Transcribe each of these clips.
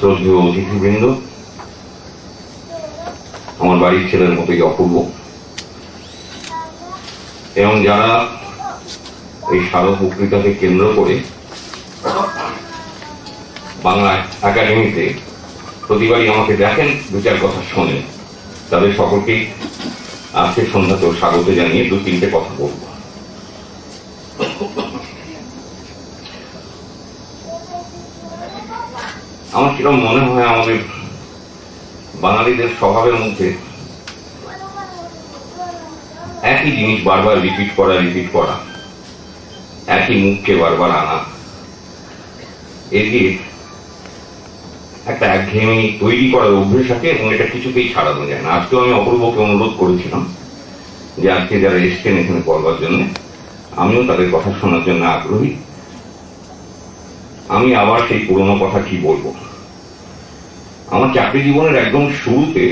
শ্রদ্ধেয় অতিথিবৃন্দ, আমার বাড়ির ছেলের মতোই অপূর্ব। এবং যারা এই শারদ বক্তৃতাকে কেন্দ্র করে বাংলা একাডেমিতে প্রতিবারই আমাকে দেখেন, দু চার কথা শোনেন, তাদের সকলকেই আজকে সন্ধ্যাতেও স্বাগত জানিয়ে দু তিনটে কথা বলব। আমার কীরকম মনে হয় আমাদের বাঙালিদের স্বভাবের মধ্যে? একই জিনিস বারবার রিপিট করা রিপিট করা। একই মুখকে বারবার আনা। এটি একটা একঘেয়েমি তৈরি করার অভ্যেস আছে এবং এটা কিছুতেই ছাড়ানো যায় না। আজকেও আমি অপূর্বকে অনুরোধ করেছিলাম যে আজকে যারা এসছেন এখানে পড়বার জন্য, আমিও তাদের কথা শোনার জন্য আগ্রহী। আমি আবার সেই পুরোনো কথা কি বলব? আমার চাকরি জীবনের একদম শুরুতে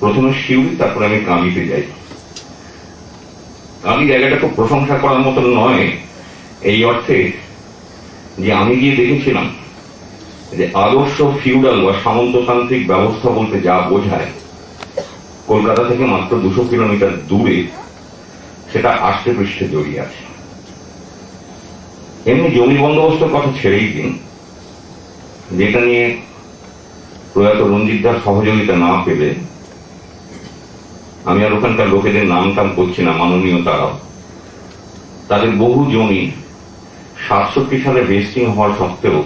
প্রথমে শিউরি, তারপরে আমি কামিতে যাই। কামি জায়গাটা খুব প্রশংসা করার মতন নয়, এই অর্থে যে আমি গিয়ে দেখেছিলাম যে আদর্শ ফিউডাল বা সামন্ততান্ত্রিক ব্যবস্থা বলতে যা বোঝায়, কলকাতা থেকে মাত্র দুশো কিলোমিটার দূরে সেটা আষ্টে পৃষ্ঠে জড়িয়ে আছে। এমনি জমি বন্দোবস্তের কথা ছেড়েই দিন। যেটা নিয়ে প্রয়াত রঞ্জিত রঞ্জিতদার সহযোগিতা না পেলে, আমি আর ওখানকার লোকেদের নাম টাম করছি না, মাননীয় তারাও। তাদের বহু জমি সাতষট্টি সালে ভেস্টিং হওয়ার সত্ত্বেও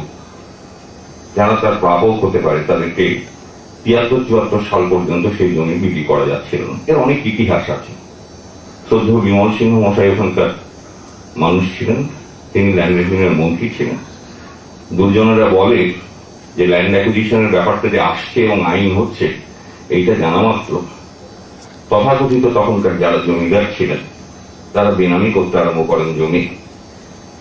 যারা তার প্রাপক হতে পারে, তাদেরকে তিয়াত্তর চুয়াত্তর সাল পর্যন্ত সেই জমি বিক্রি করা যাচ্ছিল না। এর অনেক ইতিহাস আছে। শ্রদ্ধ বিমল সিংহ মশাই ওখানকার মানুষ ছিলেন। তিনি ল্যান্ড রেভিনিউর মন্ত্রী ছিলেন। দুজনেরা বলে যে ল্যান্ড অ্যাকুজিশনের ব্যাপারটা যে আসছে এবং আইন হচ্ছে, এইটা জানা মাত্র। তথাকথিত তখনকার যারা জমিদার ছিলেন, তারা বেনামি করতে আরম্ভ করেন জমি।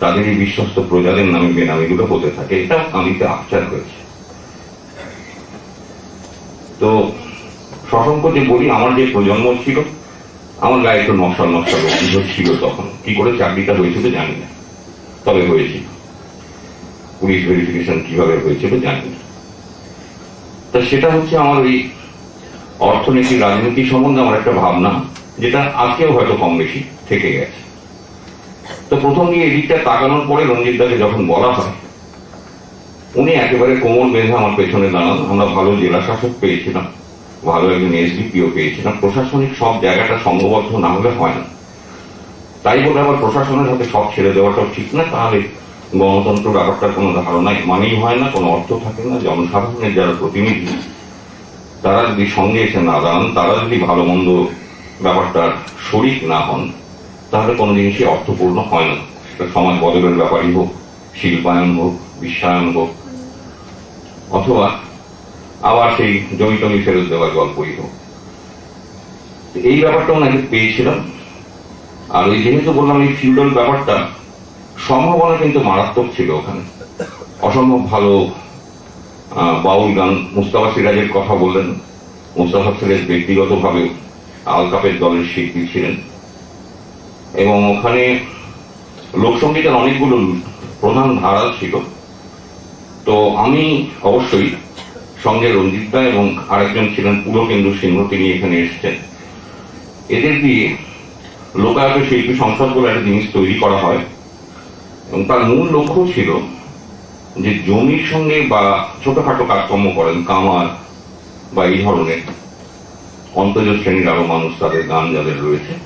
তাদের এই বিশ্বস্ত প্রজাদের নামে বেনামিগুলো হতে থাকে, এটা আমিতে আচার হয়েছে তো সসংক যে বলি, আমার যে প্রজন্ম ছিল, আমার গায়ে একটু নকশাল নকশাল অভিযোগ ছিল তখন। কি করে চাকরিটা হয়েছিল জানি না। তবে হয়েছিল পুলিশ ভেরিফিকেশন কীভাবে হয়েছিল জানি তা সেটা হচ্ছে আমার ওই অর্থনীতি, রাজনীতি সম্বন্ধে আমার একটা ভাবনা, যেটা আজকেও হয়তো কম বেশি থেকে গেছে। তো প্রথম দিয়ে এদিকটা তাকানোর পরে রঞ্জিত দাকে যখন বলা হয়, উনি একেবারে কোমর বেঁধে আমার পেছনে দাঁড়ান। আমরা ভালো জেলা শাসক পেয়েছিলাম, ভালো একজন এসডিপিও পেয়েছিলাম। প্রশাসনিক সব জায়গাটা সংঘবদ্ধ না হলে হয় না। তাই বলে আবার প্রশাসনের হাতে সব ছেড়ে দেওয়াটাও ঠিক না, তাহলে গণতন্ত্র ব্যাপারটার কোনো ধারণাই মানেই হয় না, কোনো অর্থ থাকে না, জনসাধারণের যারা প্রতিনিধি, তারা যদি সঙ্গে এসে না দাঁড়ান, তারা যদি ভালো মন্দ ব্যাপারটার শরিক না হন, তাহলে কোনো জিনিসই অর্থপূর্ণ হয় না। সেটা সমাজ বদলের ব্যাপারই হোক, শিল্পায়ন হোক, বিশ্বায়ন হোক, অথবা আবার সেই জমি টমি ফেরত দেওয়ার গল্পই হোক। এই ব্যাপারটাও নাকি পেয়েছিলাম। আর ওই যেহেতু বললাম এই ফিউডাল ব্যাপারটা। সম্ভাবনা কিন্তু মারাত্মক ছিল ওখানে। অসম্ভব ভালো বাউল গান। মুস্তাফা সিরাজের কথা বললেন। মুস্তাফা সিরাজ ব্যক্তিগতভাবে আলকাপের দলের শিল্পী ছিলেন। এবং ওখানে লোকসঙ্গীতের অনেকগুলো প্রধান ধারা ছিল। তো আমি অবশ্যই সঙ্গে রঞ্জিত এবং আরেকজন ছিলেন পুরকেন্দ্র সিংহ, তিনি এখানে এসেছেন। এদের দিয়ে লোকায়ত শিল্পী সংসদ বলে একটা জিনিস তৈরি করা হয়। এবং তার মূল লক্ষ্য ছিল যে জমির সঙ্গে বা ছোটখাটো কাজকর্ম করেন, কামার বা এই ধরনের অন্তর্জ শ্রেণির আরও মানুষ তাদের গান যাদের রয়েছে।